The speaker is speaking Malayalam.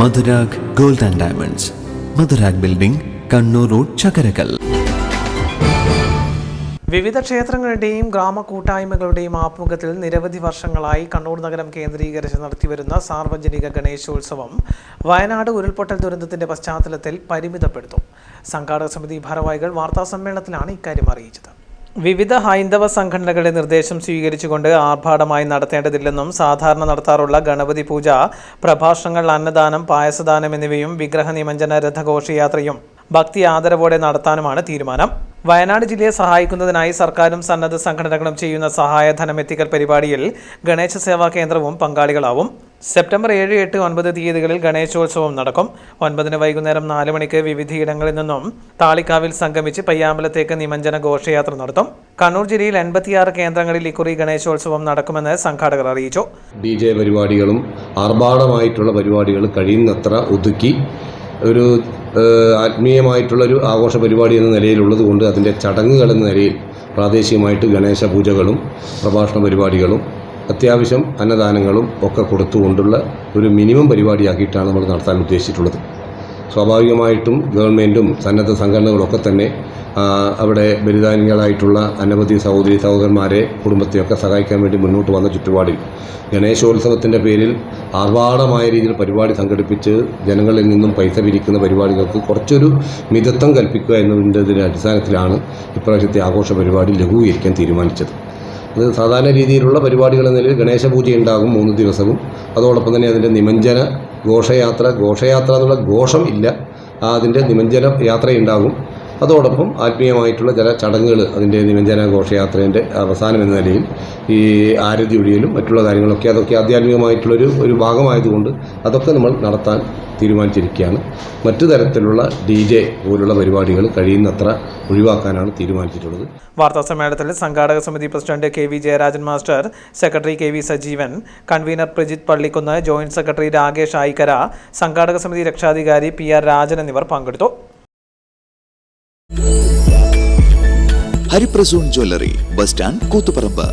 Madhurag gold and diamonds. Madhurag building Kannur road Chakkarakkal. വിവിധ ക്ഷേത്രങ്ങളുടെയും ഗ്രാമ കൂട്ടായ്മകളുടെയും ആഭിമുഖ്യത്തിൽ നിരവധി വർഷങ്ങളായി കണ്ണൂർ നഗരം കേന്ദ്രീകരിച്ച് നടത്തിവരുന്ന സാർവജനിക ഗണേശോത്സവം വയനാട് ഉരുൾപൊട്ടൽ ദുരന്തത്തിന്റെ പശ്ചാത്തലത്തിൽ പരിമിതപ്പെടുത്തും. സംഘാടക സമിതി ഭാരവാഹികൾ വാർത്താസമ്മേളനത്തിലാണ് ഇക്കാര്യം അറിയിച്ചത്. വിവിധ ഹൈന്ദവ സംഘടനകളുടെ നിർദ്ദേശം സ്വീകരിച്ചുകൊണ്ട് ആർഭാടമായി നടത്തേണ്ടതില്ലെന്നും സാധാരണ നടത്താറുള്ള ഗണപതി പൂജ പ്രഭാഷണങ്ങൾ അന്നദാനം പായസദാനം എന്നിവയും വിഗ്രഹ നിമഞ്ജന രഥഘോഷയാത്രയും ഭക്തി ആദരവോടെ നടത്താനുമാണ് തീരുമാനം. വയനാട് ജില്ലയെ സഹായിക്കുന്നതിനായി സർക്കാരും സന്നദ്ധ സംഘടനകളും ചെയ്യുന്ന സഹായധനം എത്തിക്കൽ പരിപാടിയിൽ ഗണേശ സേവാ കേന്ദ്രവും പങ്കാളികളാവും. സെപ്റ്റംബർ ഏഴ് എട്ട് ഒൻപത് തീയതികളിൽ ഗണേശോത്സവം നടക്കും. ഒൻപതിന് വൈകുന്നേരം നാല് മണിക്ക് വിവിധയിടങ്ങളിൽ നിന്നും താളിക്കാവിൽ സംഗമിച്ച് പയ്യാമ്പലത്തേക്ക് നിമഞ്ജന ഘോഷയാത്ര നടത്തും. കണ്ണൂർ ജില്ലയിൽ എൺപത്തിയാറ് കേന്ദ്രങ്ങളിൽ ഇക്കുറി ഗണേശോത്സവം നടക്കുമെന്ന് സംഘാടകർ അറിയിച്ചു. ഡി പരിപാടികളും ആർഭാടമായിട്ടുള്ള പരിപാടികൾ കഴിയുന്നത്ര ഒതുക്കി ഒരു ആത്മീയമായിട്ടുള്ളൊരു ആഘോഷ പരിപാടി എന്ന നിലയിലുള്ളത് കൊണ്ട് അതിന്റെ ചടങ്ങുകൾ എന്ന നിലയിൽ പ്രാദേശികമായിട്ട് ഗണേശ പൂജകളും പ്രഭാഷണ പരിപാടികളും അത്യാവശ്യം അന്നദാനങ്ങളും ഒക്കെ കൊടുത്തുകൊണ്ടുള്ള ഒരു മിനിമം പരിപാടിയാക്കിയിട്ടാണ് നമ്മൾ നടത്താൻ ഉദ്ദേശിച്ചിട്ടുള്ളത്. സ്വാഭാവികമായിട്ടും ഗവൺമെന്റും സന്നദ്ധ സംഘടനകളൊക്കെ തന്നെ അവിടെ ബലിദാനികളായിട്ടുള്ള അനവധി സഹോദരി സഹോദരന്മാരെ കുടുംബത്തെയൊക്കെ സഹായിക്കാൻ വേണ്ടി മുന്നോട്ട് വന്ന ചുറ്റുപാടിൽ ഗണേശോത്സവത്തിന്റെ പേരിൽ ആർഭാടമായ രീതിയിൽ പരിപാടി സംഘടിപ്പിച്ച് ജനങ്ങളിൽ നിന്നും പൈസ പിരിക്കുന്ന പരിപാടികൾക്ക് കുറച്ചൊരു മിതത്വം കൽപ്പിക്കുക എന്നതിന്റെ അടിസ്ഥാനത്തിലാണ് ഇപ്രാവശ്യത്തെ ആഘോഷ പരിപാടി ലഘൂകരിക്കാൻ തീരുമാനിച്ചത്. അത് സാധാരണ രീതിയിലുള്ള പരിപാടികൾ നിലയിൽ ഗണേശ പൂജ ഉണ്ടാകും മൂന്ന് ദിവസവും. അതോടൊപ്പം തന്നെ അതിന്റെ നിമഞ്ജന ഘോഷയാത്ര ഘോഷയാത്ര എന്നുള്ള ഘോഷം ഇല്ല. അതിന്റെ നിമഞ്ജന യാത്രയുണ്ടാകും അതോടൊപ്പം ആത്മീയമായിട്ടുള്ള ചില ചടങ്ങുകൾ അതിന്റെ നിമഞ്ജന ഘോഷയാത്രേന്റെ അവസാനം എന്ന നിലയിൽ ഈ ആരതി ഒഴിയലും മറ്റുള്ള കാര്യങ്ങളൊക്കെ അതൊക്കെ ആധ്യാത്മികമായിട്ടുള്ളൊരു ഒരു ഭാഗമായതുകൊണ്ട് അതൊക്കെ നമ്മൾ നടത്താൻ തീരുമാനിച്ചിരിക്കുകയാണ്. മറ്റു തരത്തിലുള്ള ഡി ജെ പോലുള്ള പരിപാടികൾ കഴിയുന്നത്ര ഒഴിവാക്കാനാണ് തീരുമാനിച്ചിട്ടുള്ളത്. വാർത്താ സമ്മേളനത്തിൽ സംഘാടക സമിതി president K V Jayarajan master secretary K V Sajeevan convener Prajith Pallikkunnu joint secretary Rakesh Ayikkara സംഘാടക സമിതി രക്ഷാധികാരി പി ആർ രാജൻ എന്നിവർ പങ്കെടുത്തു. Hariprasoon jewellery bus stand Koothuparamba.